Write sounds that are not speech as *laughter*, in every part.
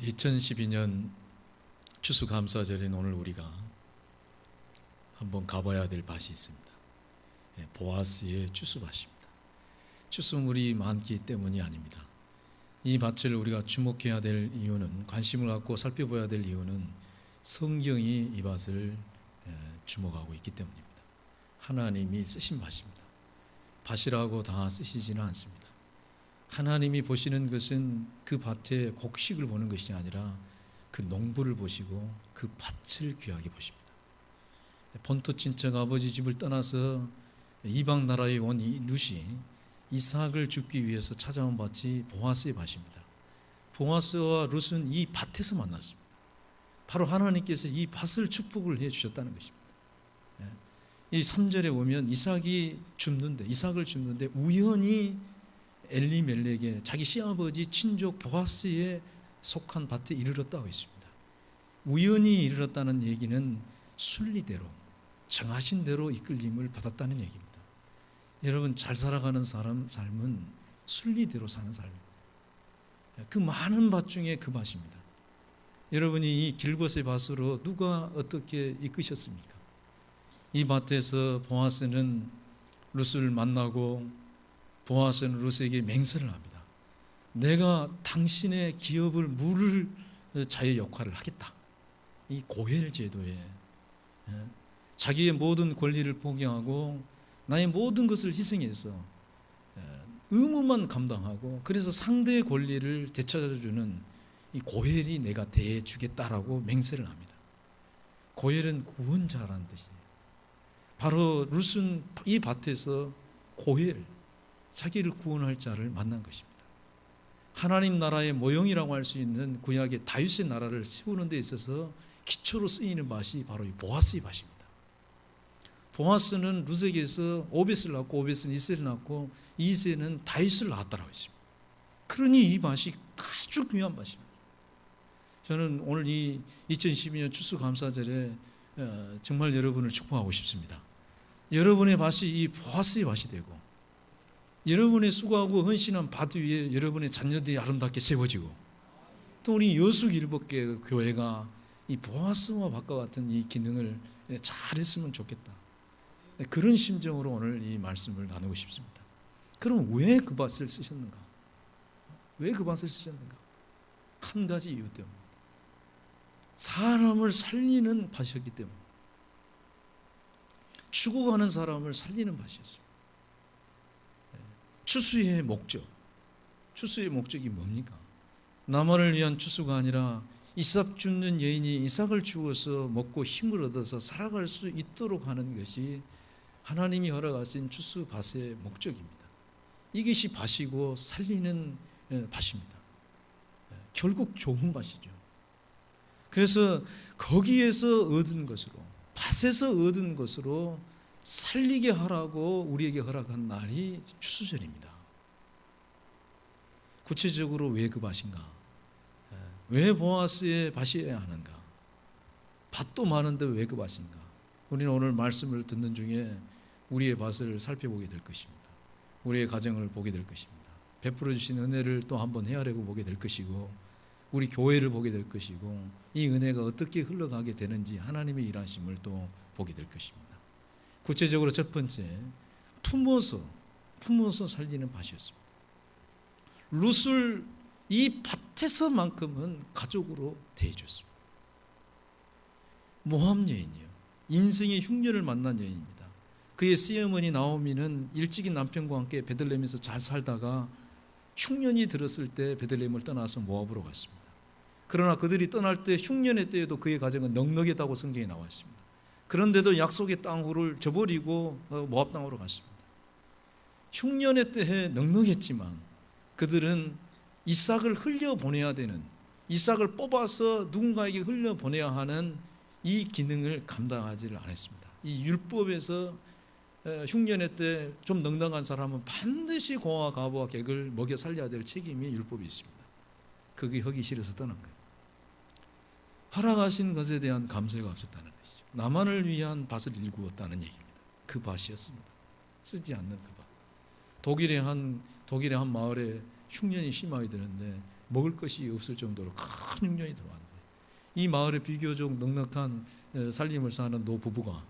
2012년 추수감사절인 오늘 우리가 한번 가봐야 될 밭이 있습니다. 예, 보아스의 추수밭입니다. 추수물이 많기 때문이 아닙니다. 이 밭을 우리가 주목해야 될 이유는 관심을 갖고 살펴봐야 될 이유는 성경이 이 밭을 예, 주목하고 있기 때문입니다. 하나님이 쓰신 밭입니다. 밭이라고 다 쓰시지는 않습니다. 하나님이 보시는 것은 그 밭의 곡식을 보는 것이 아니라 그 농부를 보시고 그 밭을 귀하게 보십니다. 본토 친척 아버지 집을 떠나서 이방 나라에 온이 룻이 이삭을 죽기 위해서 찾아온 밭이 보아스의 밭입니다. 보아스와 룻은 이 밭에서 만났습니다. 바로 하나님께서 이 밭을 축복을 해 주셨다는 것입니다. 이 3절에 보면 이삭이 줍는데 이삭을 줍는데 우연히 엘리멜렉의 자기 시아버지 친족 보아스에 속한 밭에 이르렀다고 했습니다. 우연히 이르렀다는 얘기는 순리대로 정하신 대로 이끌림을 받았다는 얘기입니다. 여러분 잘 살아가는 사람 삶은 순리대로 사는 삶입니다. 그 많은 밭 중에 그 밭입니다. 여러분이 이 길것의 밭으로 누가 어떻게 이끄셨습니까? 이 밭에서 보아스는 룻을 만나고 보아스는 룻에게 맹세를 합니다. 내가 당신의 기업을 물을 자의 역할을 하겠다. 이 고헬 제도에 자기의 모든 권리를 포기하고 나의 모든 것을 희생해서 의무만 감당하고 그래서 상대의 권리를 되찾아주는 이 고헬이 내가 대해주겠다라고 맹세를 합니다. 고헬은 구원자라는 뜻이에요. 바로 룻은 이 밭에서 고헬, 자기를 구원할 자를 만난 것입니다. 하나님 나라의 모형이라고 할 수 있는 구약의 다윗의 나라를 세우는 데 있어서 기초로 쓰이는 밭이 바로 이 보아스의 밭입니다. 보아스는 룻에게서 오벳을 낳고 오벳은 이세를 낳고 이세는 다윗을 낳았다라고 했습니다. 그러니 이 밭이 아주 귀한 밭입니다. 저는 오늘 이 2012년 추수감사절에 어, 정말 여러분을 축복하고 싶습니다. 여러분의 밭이 이 보아스의 밭이 되고 여러분의 수고하고 헌신한 밭 위에 여러분의 자녀들이 아름답게 세워지고 또 우리 여수 일복계 교회가 이 보아스와 밭과 같은 이 기능을 잘했으면 좋겠다. 그런 심정으로 오늘 이 말씀을 나누고 싶습니다. 그럼 왜 그 밭을 쓰셨는가? 왜 그 밭을 쓰셨는가? 한 가지 이유 때문에 사람을 살리는 밭이었기 때문에 죽어가는 사람을 살리는 밭이었습니다. 추수의 목적, 추수의 목적이 뭡니까? 나만을 위한 추수가 아니라 이삭 죽는 여인이 이삭을 죽어서 먹고 힘을 얻어서 살아갈 수 있도록 하는 것이 하나님이 허락하신 추수 밭의 목적입니다. 이것이 밭이고 살리는 밭입니다. 결국 좋은 밭이죠. 그래서 거기에서 얻은 것으로 밭에서 얻은 것으로 살리게 하라고 우리에게 허락한 날이 추수절입니다. 구체적으로 왜 그 밭인가? 왜 보아스의 밭이어야 하는가? 밭도 많은데 왜 그 밭인가? 우리는 오늘 말씀을 듣는 중에 우리의 밭을 살펴보게 될 것입니다. 우리의 가정을 보게 될 것입니다. 베풀어 주신 은혜를 또 한번 헤아리고 보게 될 것이고 우리 교회를 보게 될 것이고 이 은혜가 어떻게 흘러가게 되는지 하나님의 일하심을 또 보게 될 것입니다. 구체적으로 첫 번째 품어서 품어서 살리는 밭이었습니다. 룻을 이 밭에서만큼은 가족으로 대해줬습니다. 모함 여인이요. 인생의 흉년을 만난 여인입니다. 그의 시어머니 나오미는 일찍이 남편과 함께 베들레헴에서 잘 살다가 흉년이 들었을 때 베들레헴을 떠나서 모압으로 갔습니다. 그러나 그들이 떠날 때 흉년의 때에도 그의 가정은 넉넉했다고 성경에 나와 있습니다. 그런데도 약속의 땅을 저버리고 모압 땅으로 갔습니다. 흉년의 때에 넉넉했지만 그들은 이삭을 흘려 보내야 되는 이삭을 뽑아서 누군가에게 흘려 보내야 하는 이 기능을 감당하지를 않았습니다. 이 율법에서 흉년의 때 좀 넉넉한 사람은 반드시 고아 가부와 객을 먹여 살려야 될 책임이 율법이 있습니다. 그게 싫어서 떠난 거예요. 허락하신 것에 대한 감사가 없었다는. 나만을 위한 밭을 일구었다는 얘기입니다. 그 밭이었습니다. 쓰지 않는 그 밭. 독일의 한 독일의 한 마을에 흉년이 심하게 되는데 먹을 것이 없을 정도로 큰 흉년이 들어왔는데 이 마을에 비교적 넉넉한 에, 살림을 사는 노 부부가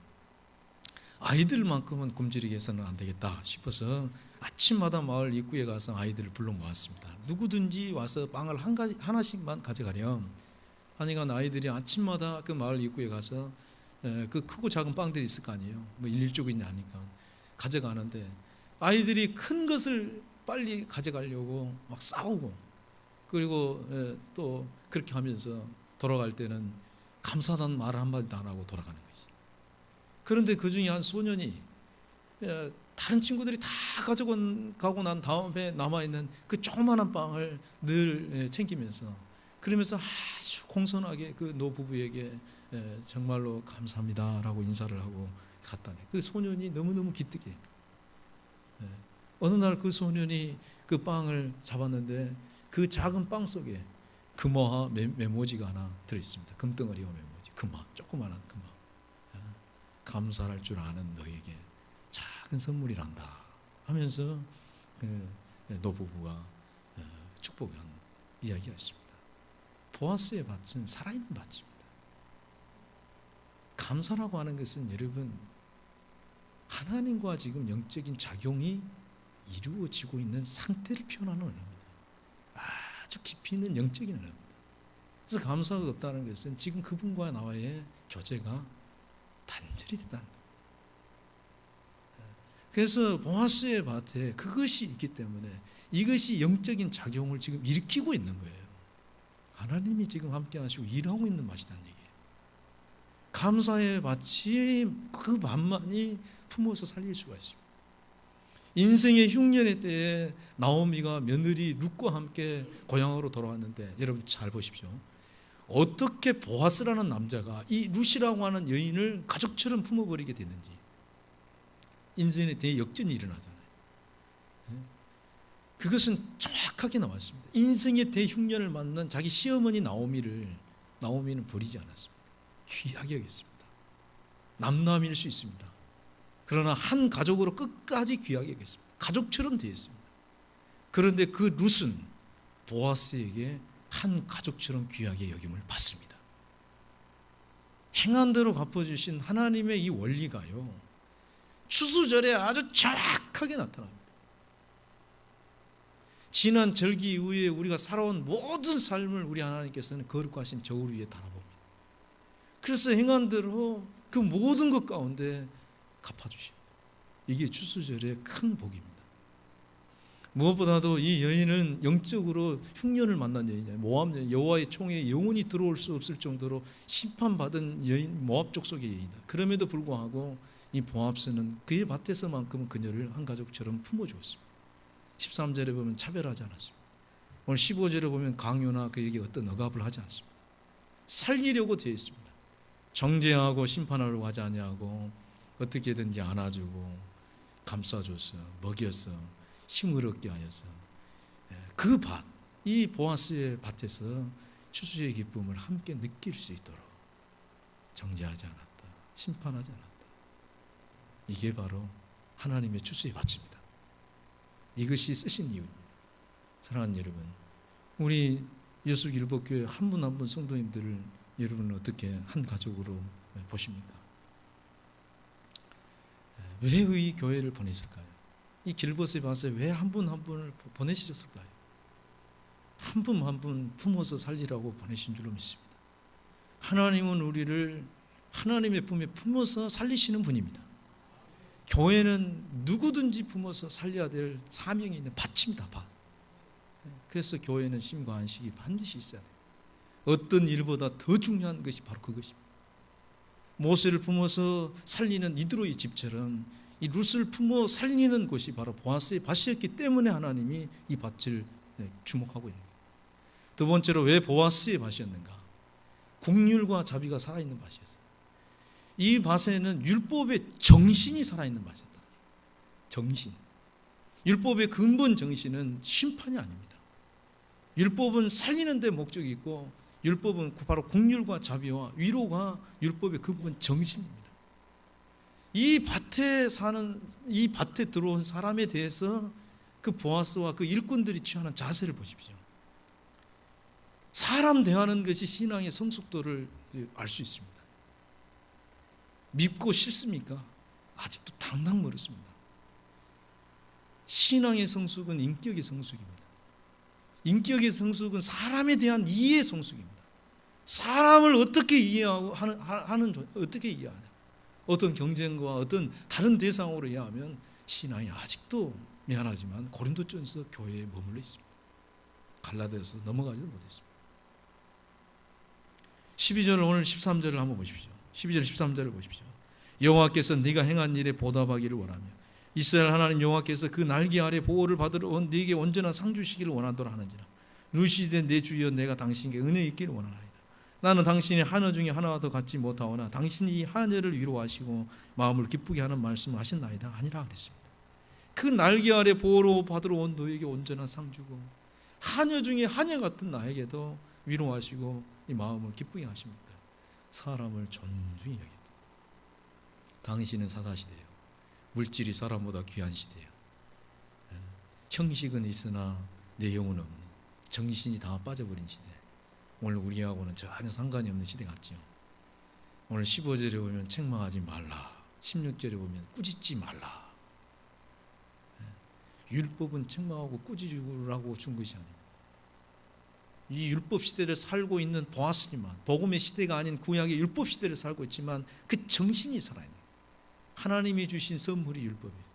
아이들만큼은 굶주리게 해서는 안 되겠다 싶어서 아침마다 마을 입구에 가서 아이들을 불러 모았습니다. 누구든지 와서 빵을 한 가지 하나씩만 가져가렴. 하니까 아이들이 아침마다 그 마을 입구에 가서 에, 그 크고 작은 빵들이 있을 거 아니에요. 뭐 일족이냐 하니까 가져가는데 아이들이 큰 것을 빨리 가져가려고 막 싸우고 그리고 에, 또 그렇게 하면서 돌아갈 때는 감사하다는 말 한마디도 안 하고 돌아가는 거지. 그런데 그 중에 한 소년이 에, 다른 친구들이 다 가져간 가고 난 다음에 남아 있는 그 조그마한 빵을 늘 에, 챙기면서 그러면서 아주 공손하게 그 노부부에게 에, 정말로 감사합니다라고 인사를 하고 갔다니 그 소년이 너무 너무 기특해. 예. 어느 날 그 소년이 그 빵을 잡았는데 그 작은 빵 속에 금화와 메, 메모지가 하나 들어 있습니다. 금덩어리와 메모지, 금화, 조그마한 금화. 예. 감사할 줄 아는 너에게 작은 선물이란다 하면서 그 노부부가 어, 축복한 이야기가 있습니다. 보아스의 밭은 살아있는 밭입니다. 감사라고 하는 것은 여러분 하나님과 지금 영적인 작용이 이루어지고 있는 상태를 표현하는 언어입니다. 아주 깊이 있는 영적인 언어입니다. 그래서 감사가 없다는 것은 지금 그분과 나와의 교제가 단절이 됐다는 겁니다. 그래서 보아스의 밭에 그것이 있기 때문에 이것이 영적인 작용을 지금 일으키고 있는 거예요. 하나님이 지금 함께 하시고 일하고 있는 맛이다는 얘기예요. 감사의 밭이 그 밭만이 품어서 살릴 수가 있습니다. 인생의 흉년의 때에 나오미가 며느리 룻과 함께 고향으로 돌아왔는데 여러분 잘 보십시오. 어떻게 보아스라는 남자가 이 룻이라고 하는 여인을 가족처럼 품어버리게 됐는지 인생에 대역전이 일어나잖아요. 예? 그것은 정확하게 나왔습니다. 인생의 대흉년을 맞는 자기 시어머니 나오미를 나오미는 버리지 않았습니다. 귀하게 여겼습니다. 남남일 수 있습니다. 그러나 한 가족으로 끝까지 귀하게 여겼습니다. 가족처럼 되었습니다. 그런데 그 룻은 보아스에게 한 가족처럼 귀하게 여김을 받습니다. 행한 대로 갚아주신 하나님의 이 원리가요. 추수절에 아주 정확하게 나타납니다. 지난 절기 이후에 우리가 살아온 모든 삶을 우리 하나님께서는 거룩하신 저울 위에 달아봅니다. 그래서 행한 대로 그 모든 것 가운데 갚아주십니다. 이게 추수절의 큰 복입니다. 무엇보다도 이 여인은 영적으로 흉년을 만난 여인이에요. 모압 여인, 여호와의 총에 영원히 들어올 수 없을 정도로 심판받은 여인, 모압 족속의 여인이다. 그럼에도 불구하고 이 보압스는 그의 밭에서만큼은 그녀를 한 가족처럼 품어주었습니다. 13절에 보면 차별하지 않았습니다. 오늘 15절에 보면 강요나 그에게 어떤 억압을 하지 않습니다. 살리려고 되어 있습니다. 정죄하고 심판하려고 하지 아니하고 어떻게든지 안아주고 감싸줘서 먹여서 힘을 얻게 하여서 예, 그 밭, 이 보아스의 밭에서 추수의 기쁨을 함께 느낄 수 있도록 정죄하지 않았다. 심판하지 않았다. 이게 바로 하나님의 추수의 밭입니다. 이것이 쓰신 이유입니다. 사랑하는 여러분, 우리 예수 일복교회 한 분 한 분 성도님들을 여러분은 어떻게 한 가족으로 보십니까? 왜 이 교회를 보냈을까요? 이 길벗의 밭에 왜 한 분 한 분을 보내셨을까요? 한 분 한 분 품어서 살리라고 보내신 줄로 믿습니다. 하나님은 우리를 하나님의 품에 품어서 살리시는 분입니다. 교회는 누구든지 품어서 살려야 될 사명이 있는 밭입니다. 밭. 그래서 교회는 심과 안식이 반드시 있어야 돼요. 어떤 일보다 더 중요한 것이 바로 그것입니다. 모세를 품어서 살리는 이드로의 집처럼 이 룻을 품어 살리는 곳이 바로 보아스의 밭이었기 때문에 하나님이 이 밭을 주목하고 있는 거예요. 두 번째로 왜 보아스의 밭이었는가? 국률과 자비가 살아있는 밭이었어요. 이 밭에는 율법의 정신이 살아있는 밭이었다. 정신. 율법의 근본 정신은 심판이 아닙니다. 율법은 살리는 데 목적이 있고 율법은 바로 공률과 자비와 위로가 율법의 근본 정신입니다. 이 밭에 사는 이 밭에 들어온 사람에 대해서 그 보아스와 그 일꾼들이 취하는 자세를 보십시오. 사람 대하는 것이 신앙의 성숙도를 알 수 있습니다. 믿고 싫습니까? 아직도 당당 멀었습니다. 신앙의 성숙은 인격의 성숙입니다. 인격의 성숙은 사람에 대한 이해의 성숙입니다. 사람을 어떻게 이해하고 하는, 하는 어떻게 이해하냐? 어떤 경쟁과 어떤 다른 대상으로 이해하면 신앙이 아직도 미안하지만 고린도전서 교회에 머물러 있습니다. 갈라디아서 넘어가지도 못했습니다. 12절 오늘 13절을 한번 보십시오. 12절 13절을 보십시오. 여호와께서 네가 행한 일에 보답하기를 원하며 이스라엘 하나님 여호와께서 그 날개 아래 보호를 받으러 온 네게 온전한 상 주시기를 원하도록 하는지라 루시된 내 주여 내가 당신에게 은혜 있기를 원하나이다. 나는 당신의 하늘 중에 하나와 더 같지 못하오나 당신이 이 하늘을 위로하시고 마음을 기쁘게 하는 말씀을 하신나이다 아니라 그랬습니다. 그 날개 아래 보호로 받으러 온 너에게 온전한 상 주고 하녀 중에 하녀 같은 나에게도 위로하시고 이 마음을 기쁘게 하십니까? 사람을 존중히 여긴다. 당신은 사사시대요. 물질이 사람보다 귀한. 예. 형식은 있으나 내용은 없는 정신이 다 빠져버린 시대. 오늘 우리하고는 전혀 상관이 없는 시대 같죠. 오늘 15절에 보면 책망하지 말라. 16절에 보면 꾸짖지 말라. 예. 율법은 책망하고 꾸짖으라고 준 것이 아닙니다. 이 율법 시대를 살고 있는 보아스지만 복음의 시대가 아닌 구약의 율법 시대를 살고 있지만 그 정신이 살아있는 하나님이 주신 선물이 율법이에요.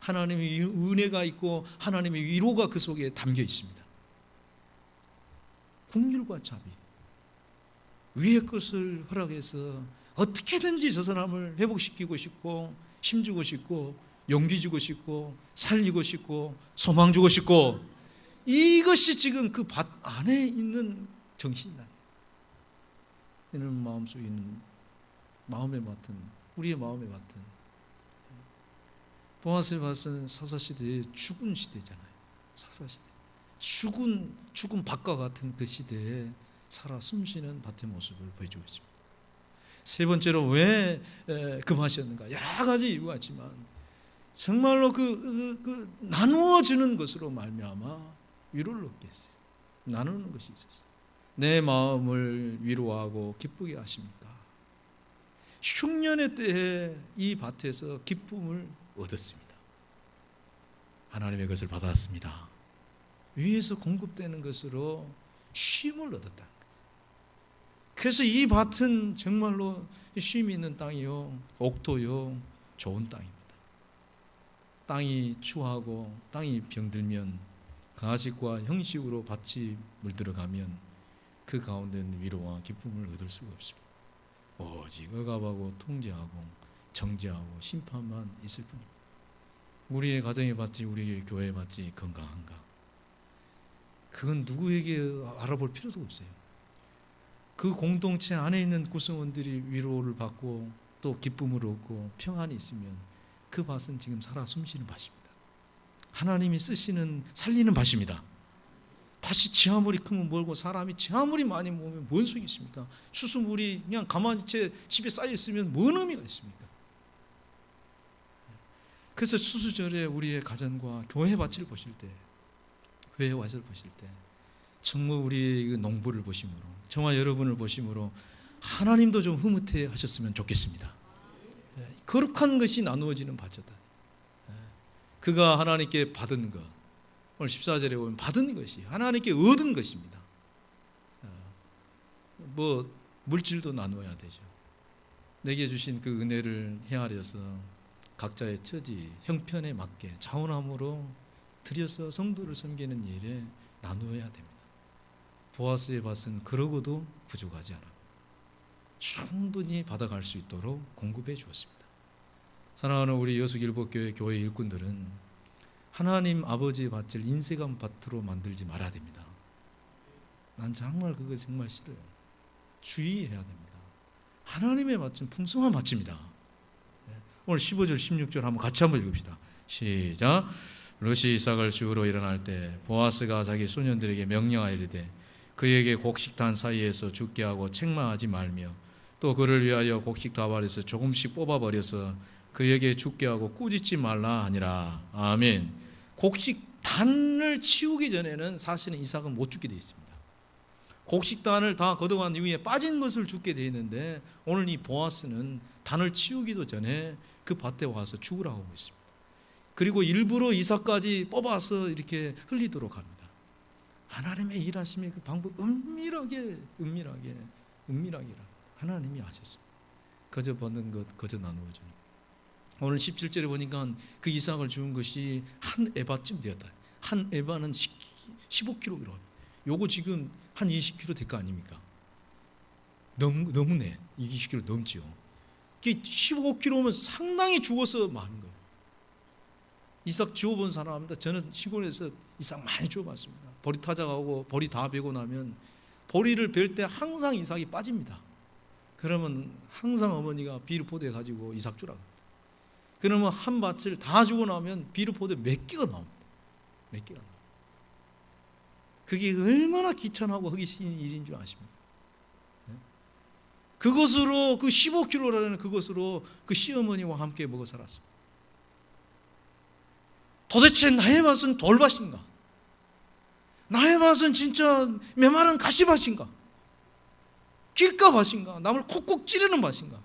하나님의 은혜가 있고 하나님의 위로가 그 속에 담겨 있습니다. 국률과 자비 위의 것을 허락해서 어떻게든지 저 사람을 회복시키고 싶고 힘주고 싶고 용기 주고 싶고 살리고 싶고 소망 주고 싶고 이것이 지금 그 밭 안에 있는 정신이다. 이는 마음속에 있는 마음에 맡은 우리의 마음에 맡은 보아스의 밭은 사사 시대의 죽은 시대잖아요. 사사 시대. 죽은 죽은 밭과 같은 그 시대에 살아 숨쉬는 밭의 모습을 보여주고 있습니다. 세 번째로 왜 금하셨는가? 여러 가지 이유가 있지만 정말로 그, 그, 그 나누어 주는 것으로 말미암아 위로를 얻게 했어요. 나누는 것이 있었어요. 내 마음을 위로하고 기쁘게 하십니까? 흉년의 때에 이 밭에서 기쁨을 얻었습니다. 하나님의 것을 받았습니다. 위에서 공급되는 것으로 쉼을 얻었다. 그래서 이 밭은 정말로 쉼이 있는 땅이요, 옥토요, 좋은 땅입니다. 땅이 추하고 땅이 병들면 가식과 형식으로 밭이 물들어가면 그 가운데는 위로와 기쁨을 얻을 수가 없습니다. 오직 억압하고 통제하고 정죄하고 심판만 있을 뿐입니다. 우리의 가정의 밭이 우리의 교회의 밭이 건강한가? 그건 누구에게 알아볼 필요도 없어요. 그 공동체 안에 있는 구성원들이 위로를 받고 또 기쁨을 얻고 평안이 있으면 그 밭은 지금 살아 숨쉬는 밭입니다. 하나님이 쓰시는 살리는 밭입니다. 밭이 지 아무리 크면 멀고 사람이 지 아무리 많이 모으면 뭔 소용이 있습니까? 수수물이 그냥 가만히 제 집에 쌓여 있으면 뭔 의미가 있습니까? 그래서 추수절에 우리의 가정과 교회 밭을 보실 때, 교회 밭을 보실 때, 정말 우리 그 농부를 보심으로, 정말 여러분을 보심으로 하나님도 좀 흐뭇해 하셨으면 좋겠습니다. 예, 거룩한 것이 나누어지는 밭이다. 예, 그가 하나님께 받은 것, 오늘 14절에 보면 받은 것이 하나님께 얻은 것입니다. 예, 뭐 물질도 나누어야 되죠. 내게 주신 그 은혜를 헤아려서 각자의 처지, 형편에 맞게 자원함으로 들여서 성도를 섬기는 일에 나누어야 됩니다. 보아스의 밭은 그러고도 부족하지 않아. 충분히 받아갈 수 있도록 공급해 주었습니다. 사랑하는 우리 여수길복교회 교회 일꾼들은 하나님 아버지의 밭을 인색한 밭으로 만들지 말아야 됩니다. 난 정말 그거 정말 싫어요. 주의해야 됩니다. 하나님의 밭은 풍성한 밭입니다. 오늘 15절 16절 한번 같이 한번 읽읍시다. 시작. 르시 이삭을 죽으러 일어날 때 보아스가 자기 소년들에게 명령하여 이르되 그에게 곡식단 사이에서 죽게 하고 책망하지 말며 또 그를 위하여 곡식 다발에서 조금씩 뽑아버려서 그에게 죽게 하고 꾸짖지 말라 하니라. 아멘. 곡식 단을 치우기 전에는 사실은 이삭은 못 죽게 되어 있습니다. 곡식단을 다 걷어간 이후에 빠진 것을 죽게 돼 있는데 오늘 이 보아스는 단을 치우기도 전에 그 밭에 와서 죽으라고 하고 있습니다. 그리고 일부러 이삭까지 뽑아서 이렇게 흘리도록 합니다. 하나님의 일하심의 그 방법 은밀하게 은밀하게 은밀하게 하나님이 하셨습니다. 거저 받는 것 거저 나누어 주는 오늘 17절에 보니까 그 이삭을 주운 것이 한 에바쯤 되었다. 한 에바는 15kg. 요거 지금 한 20kg 될 거 아닙니까? 너무 너무네. 20kg 넘지요. 15kg면 상당히 죽어서 많은 거예요. 이삭 주워본 사람입니다. 저는 시골에서 이삭 많이 주워봤습니다. 보리 타작하고 보리 다 베고 나면 보리를 벨 때 항상 이삭이 빠집니다. 그러면 항상 어머니가 비루포대 가지고 이삭 주라고. 그러면 한 밭을 다 주고 나면 비루포대 몇 개가 나옵니다. 몇 개가 나옵니다. 그게 얼마나 귀찮하고 싫은 일인 줄 아십니까? 네? 그것으로 그 15kg라는 그것으로 그 시어머니와 함께 먹어 살았습니다. 도대체 나의 밭은 돌밭인가? 나의 밭은 진짜 메마른 가시밭인가? 길가밭인가? 남을 콕콕 찌르는 밭인가?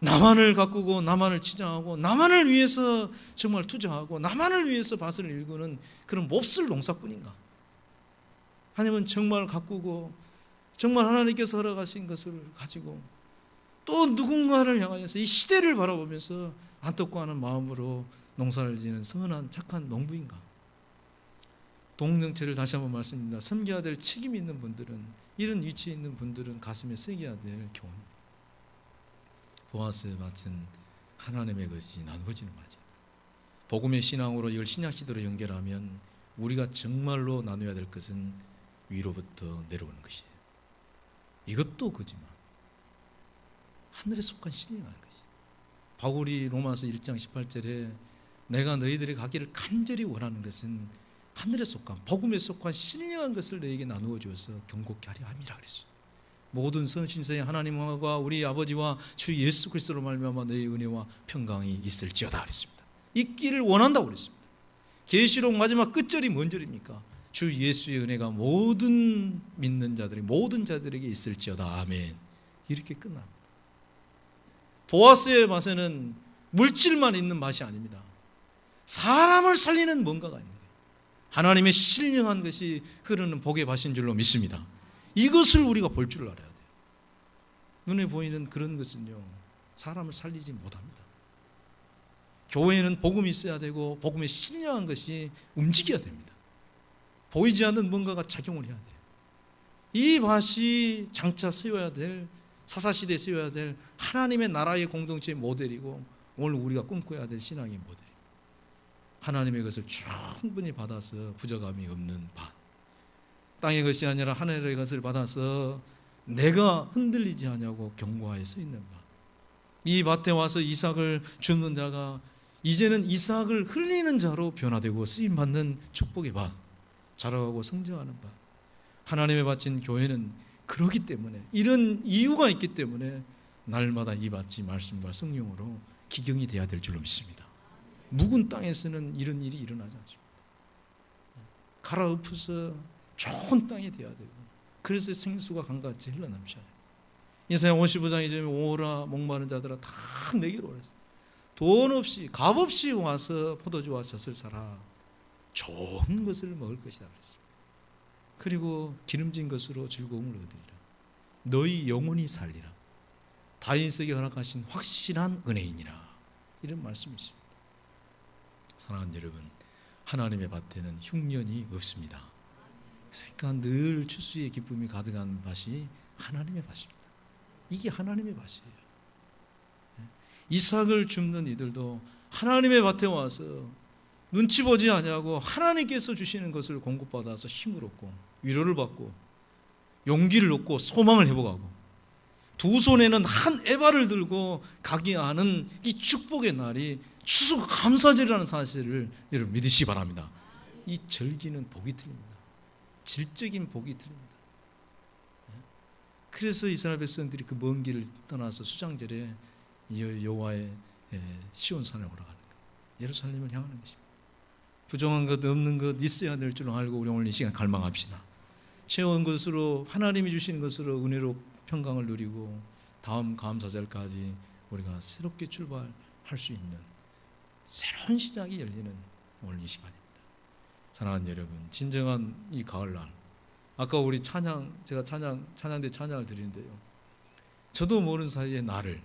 나만을 가꾸고 나만을 치장하고 나만을 위해서 정말 투자하고 나만을 위해서 밭을 일구는 그런 몹쓸 농사꾼인가? 하나님은 정말 가꾸고 정말 하나님께서 허락하신 것을 가지고 또 누군가를 향하여서 이 시대를 바라보면서 안타까워하는 마음으로 농사를 지는 선한 착한 농부인가? 동정체를 다시 한번 말씀드립니다. 섬겨야 될 책임 있는 분들은 이런 위치에 있는 분들은 가슴에 새겨야 될 교훈입니다. 보아스 밭은 하나님의 것이 나누어지는 밭이다. 복음의 신앙으로 이걸 신약 시대로 연결하면 우리가 정말로 나눠야 될 것은 위로부터 내려오는 것이에요. 이것도 그지만 하늘에 속한 신령하는 것이. 바울이 로마서 1장 18절에 내가 너희들이 가기를 간절히 원하는 것은 하늘에 속한 복음에 속한 신령한 것을 너에게 나누어 주어서 경고케 하려 함이라 그랬어요. 모든 선신성의 하나님과 우리 아버지와 주 예수 그리스도로 말미암아 너희 은혜와 평강이 있을지어다 그랬습니다. 있기를 원한다고 그랬습니다. 계시록 마지막 끝절이 뭔 절입니까? 주 예수의 은혜가 모든 믿는 자들이 모든 자들에게 있을지어다 아멘. 이렇게 끝납니다. 보아스의 맛에는 물질만 있는 맛이 아닙니다. 사람을 살리는 뭔가가 있는 거예요. 하나님의 신령한 것이 흐르는 복의 밭인 줄로 믿습니다. 이것을 우리가 볼 줄 알아야 돼요. 눈에 보이는 그런 것은요, 사람을 살리지 못합니다. 교회에는 복음이 있어야 되고, 복음의 신령한 것이 움직여야 됩니다. 보이지 않는 뭔가가 작용을 해야 돼요. 이 밭이 장차 세워야 될, 사사시대에 세워야 될 하나님의 나라의 공동체의 모델이고, 오늘 우리가 꿈꿔야 될 신앙의 모델. 하나님의 것을 충분히 받아서 부족함이 없는 밭. 땅의 것이 아니라 하늘의 것을 받아서 내가 흔들리지 않냐고 경고하에 서 있는 바. 이 밭에 와서 이삭을 주는 자가 이제는 이삭을 흘리는 자로 변화되고 쓰임 받는 축복의 밭. 자라가고 성장하는 밭. 하나님의 바친 교회는 그러기 때문에 이런 이유가 있기 때문에 날마다 이 밭이 말씀과 성령으로 기경이 돼야 될 줄로 믿습니다. 묵은 땅에서는 이런 일이 일어나지 않습니다. 갈아엎어서 좋은 땅이 되어야 되고 그래서 생수가 강같이 흘러넘쳐야 돼요. 이사야 55장 이점에 오라 목마른 자들아 다 내게로 오라. 돈 없이 값 없이 와서 포도주와 젖을 사라. 좋은 것을 먹을 것이다 그랬습니다. 그리고 기름진 것으로 즐거움을 얻으리라. 너희 영혼이 살리라. 다윗에게 허락하신 확실한 은혜이니라. 이런 말씀이 있습니다. 사랑하는 여러분, 하나님의 밭에는 흉년이 없습니다. 그러니까 늘 추수의 기쁨이 가득한 밭이 하나님의 밭입니다. 이게 하나님의 밭이에요. 이삭을 줍는 이들도 하나님의 밭에 와서 눈치 보지 아니하고 하나님께서 주시는 것을 공급받아서 힘을 얻고 위로를 받고 용기를 얻고 소망을 회복하고 두 손에는 한 에바를 들고 가기 하는 이 축복의 날이 추수 감사절이라는 사실을 여러분 믿으시 기 바랍니다. 이 절기는 복이 틀립니다. 질적인 복이 틀립니다. 그래서 이스라엘 백성들이 그 먼 길을 떠나서 수장절에 여호와의 시온산에 올라가는 것, 예루살렘을 향하는 것입니다. 부정한 것 없는 것 있어야 될 줄 알고 우리 오늘 이 시간 갈망합시다. 채운 것으로 하나님이 주신 것으로 은혜로 평강을 누리고 다음 감사절까지 우리가 새롭게 출발할 수 있는 새로운 시작이 열리는 오늘 이 시간입니다. 사랑하는 여러분, 진정한 이 가을날 아까 우리 찬양 제가 찬양 찬양대 찬양을 드리는데요. 저도 모르는 사이에 나를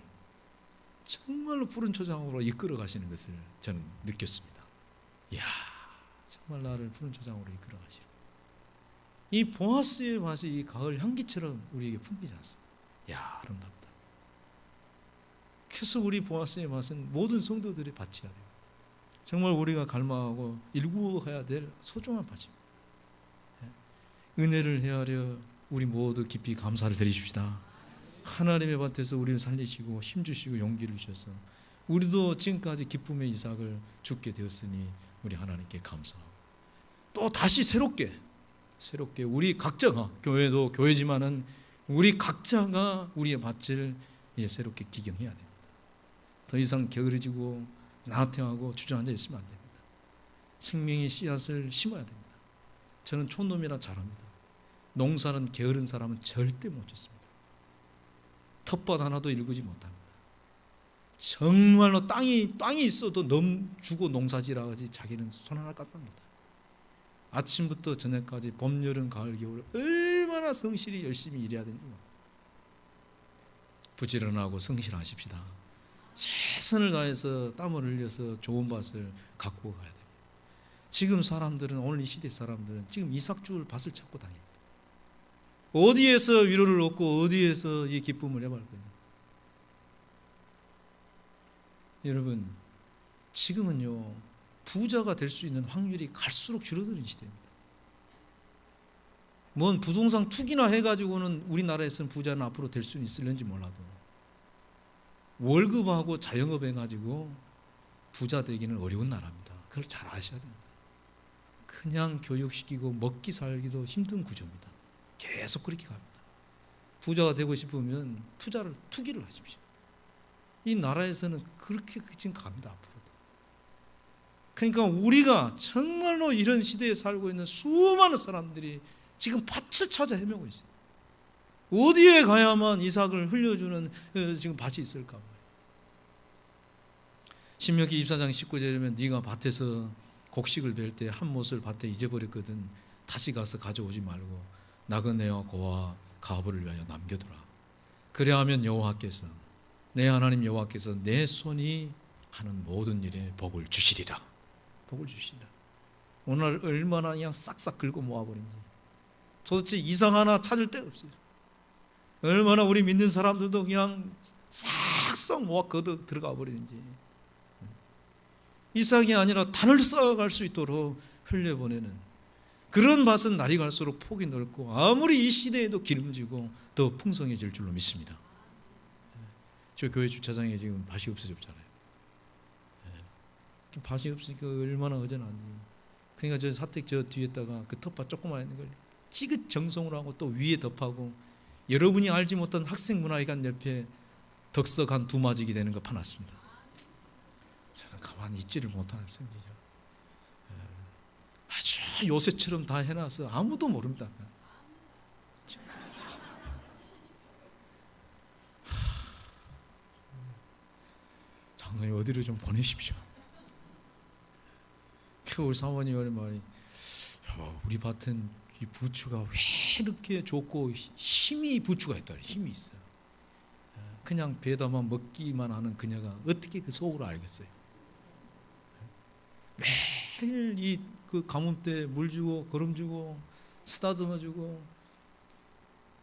정말로 푸른 초장으로 이끌어 가시는 것을 저는 느꼈습니다. 이야, 정말 나를 푸른 초장으로 이끌어 가시는. 이 보아스의 맛이 이 가을 향기처럼 우리에게 풍기지 않습니다. 이야, 아름답다. 그래서 우리 보아스의 맛은 모든 성도들이 바쳐야 돼요. 정말 우리가 갈망하고 일구어야 될 소중한 밭입니다. 예. 은혜를 헤아려 우리 모두 깊이 감사를 드리십시다. 하나님의 밭에서 우리를 살리시고 힘주시고 용기를 주셔서 우리도 지금까지 기쁨의 이삭을 죽게 되었으니 우리 하나님께 감사하고 또 다시 새롭게 새롭게 우리 각자가 교회도 교회지만은 우리 각자가 우리의 밭을 이제 새롭게 기경해야 됩니다. 더 이상 게으르지고 나태하고 주저앉아 있으면 안 됩니다. 생명의 씨앗을 심어야 됩니다. 저는 촌놈이라 잘합니다. 농사는 게으른 사람은 절대 못 짓습니다. 텃밭 하나도 일구지 못합니다. 정말로 땅이 땅이 있어도 넘 주고 농사지라지 자기는 손 하나 못해. 아침부터 저녁까지 봄, 여름, 가을, 겨울 얼마나 성실히 열심히 일해야 되는지. 부지런하고 성실하십시다. 최선을 다해서 땀을 흘려서 좋은 밭을 갖고 가야 됩니다. 지금 사람들은 오늘 이 시대 사람들은 지금 이삭줄 밭을 찾고 다닙니다. 어디에서 위로를 얻고 어디에서 이 기쁨을 해볼 거예요. 여러분 지금은요 부자가 될 수 있는 확률이 갈수록 줄어드는 시대입니다. 뭔 부동산 투기나 해가지고는 우리나라에서는 부자는 앞으로 될 수는 있을는지 몰라도 월급하고 자영업 해가지고 부자 되기는 어려운 나라입니다. 그걸 잘 아셔야 됩니다. 그냥 교육시키고 먹기 살기도 힘든 구조입니다. 계속 그렇게 갑니다. 부자가 되고 싶으면 투자를 투기를 하십시오. 이 나라에서는 그렇게 지금 갑니다 앞으로도. 그러니까 우리가 정말로 이런 시대에 살고 있는 수많은 사람들이 지금 밭을 찾아 헤매고 있어요. 어디에 가야만 이삭을 흘려주는 어, 지금 밭이 있을까? 신명기 24장 19절에 면 네가 밭에서 곡식을 벨 때 한 못을 밭에 잊어버렸거든 다시 가서 가져오지 말고 나그네와 고와 가브를 위하여 남겨두라. 그래야 하면 여호와께서 내 하나님 여호와께서 내 손이 하는 모든 일에 복을 주시리라. 복을 주시리라. 오늘 얼마나 그냥 싹싹 긁어 모아버린지. 도대체 이상 하나 찾을 데 없어요. 얼마나 우리 믿는 사람들도 그냥 싹싹 모아 걷어 들어가 버리는지. 이삭이 아니라 단을 쌓아갈 수 있도록 흘려보내는 그런 밭은 날이 갈수록 폭이 넓고 아무리 이 시대에도 기름지고 더 풍성해질 줄로 믿습니다. 저 교회 주차장에 지금 밭이 없어졌잖아요. 밭이 없으니까 얼마나 어전한지. 그러니까 저 사택 저 뒤에다가 그 텃밭 조그만 있는 걸 찌긋 정성으로 하고 또 위에 덮하고 여러분이 알지 못한 학생 문화회관 옆에 덕석 한 두 마지기 되는 거 파놨습니다. 저는 가만히 있지를 못하는 셈이죠. 아주 요새처럼 다 해놔서 아무도 모릅니다. 장사님 어디로 좀 보내십시오. 그 우리 사모님 오는 말이 야, 우리 밭은 이 부추가 왜 이렇게 좋고 힘이 부추가 있다 힘이 있어. 그냥 배다만 먹기만 하는 그녀가 어떻게 그 속으로 알겠어요? 매일 이 그 가뭄 때 물 주고 거름 주고 쓰다듬어 주고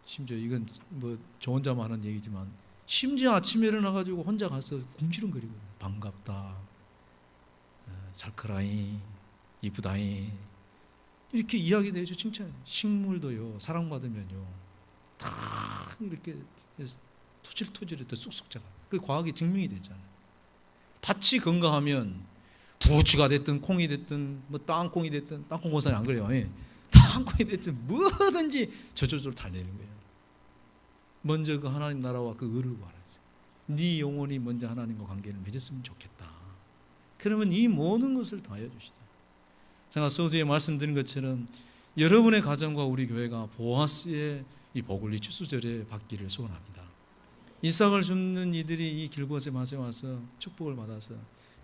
심지어 이건 뭐 저 혼자만 하는 얘기지만 심지어 아침에 일어나 가지고 혼자 가서 궁시렁거리고 반갑다. 어, 잘 크라이 이쁘다이 이렇게 이야기도 해줘 칭찬. 식물도요 사랑받으면요. 다 이렇게 토질토질해 더 쑥쑥 자라 그 과학이 증명이 됐잖아요. 밭이 건강하면 부추가 됐든 콩이 됐든 뭐 땅콩이 됐든 땅콩 고사는 안 그래요. 예. *laughs* 땅콩이 됐든 뭐든지 저절로 달리는 거예요. 먼저 그 하나님 나라와 그 의를 구하세요. 네 영혼이 먼저 하나님과 관계를 맺었으면 좋겠다. 그러면 이 모든 것을 더하여 주시다. 제가 서두에 말씀드린 것처럼 여러분의 가정과 우리 교회가 보아스의 이 복을 이 추수절에 받기를 소원합니다. 이삭을 줍는 이들이 이 길곳에 맛에 와서 축복을 받아서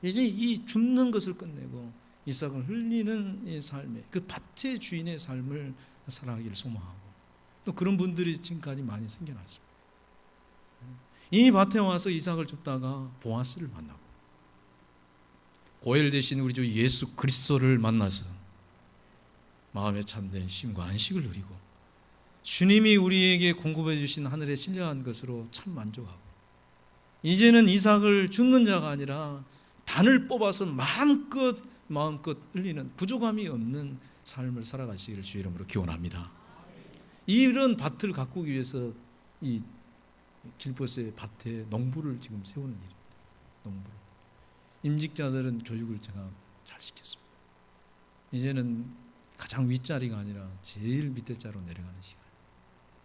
이제 이 줍는 것을 끝내고 이삭을 흘리는 이 삶의 그 밭의 주인의 삶을 살아가기를 소망하고 또 그런 분들이 지금까지 많이 생겨났습니다. 이 밭에 와서 이삭을 줍다가 보아스를 만나고 고엘 대신 우리 주 예수 그리스도를 만나서 마음에 참된 쉼과 안식을 누리고 주님이 우리에게 공급해 주신 하늘의 신령한 것으로 참 만족하고 이제는 이삭을 줍는 자가 아니라 단을 뽑아서 마음껏 마음껏 흘리는 부족함이 없는 삶을 살아가시기를 주 이름으로 기원합니다. 이런 밭을 가꾸기 위해서 이 길버스의 밭에 농부를 지금 세우는 일입니다. 농부. 임직자들은 교육을 제가 잘 시켰습니다. 이제는 가장 윗자리가 아니라 제일 밑에 자로 내려가는 시간.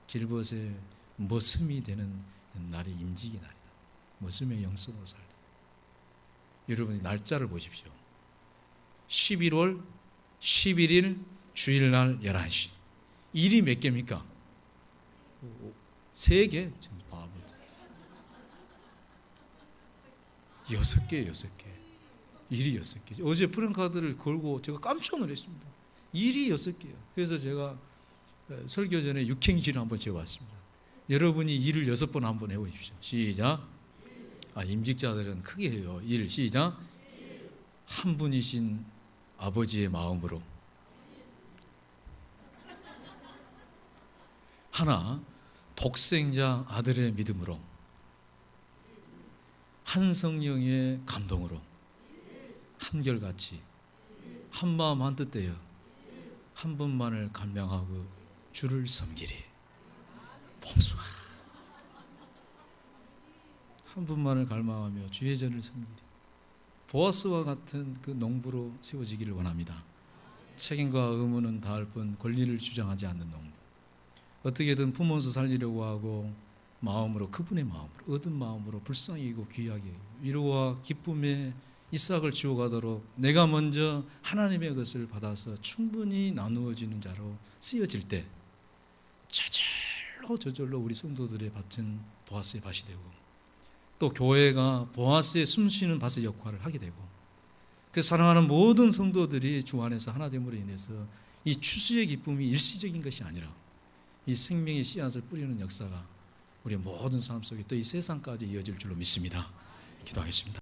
길벗의 머슴이 되는 날이 임직이 날이다. 머슴의 영성으로 살다. 여러분이 날짜를 보십시오. 11월 11일 주일날 11시. 일이 몇 개입니까? 세 개. 바보. 여섯 개, 여섯 개. 일이 여섯 개. 어제 프랭카드를 걸고 제가 깜짝 놀랐습니다. 일이 여섯 개요. 그래서 제가 어, 설교 전에 육행시를 한번 적어왔습니다. 여러분이 일을 여섯 번 한번 해보십시오. 시작. 아, 임직자들은 크게 해요. 일 시작. 한 분이신 아버지의 마음으로 하나 독생자 아들의 믿음으로. 한 성령의 감동으로. 한결같이. 한 마음 한 뜻되어 한 분만을 감명하고 주를 섬기리. 봉수가. 한 분만을 갈망하며 주의 전을 섬기리. 보아스와 같은 그 농부로 세워지기를 원합니다. 책임과 의무는 다할 뿐 권리를 주장하지 않는 농부. 어떻게든 품어서 살리려고 하고 마음으로 그분의 마음으로 얻은 마음으로 불쌍히 여기고 귀하게 위로와 기쁨의 이삭을 지어가도록 내가 먼저 하나님의 것을 받아서 충분히 나누어지는 자로 쓰여질 때 저절로 저절로 우리 성도들의 밭은 보아스의 밭이 되고 또 교회가 보아스의 숨쉬는 밭의 역할을 하게 되고 그 사랑하는 모든 성도들이 주 안에서 하나 됨으로 인해서 이 추수의 기쁨이 일시적인 것이 아니라 이 생명의 씨앗을 뿌리는 역사가 우리의 모든 삶 속에 또 이 세상까지 이어질 줄로 믿습니다. 기도하겠습니다.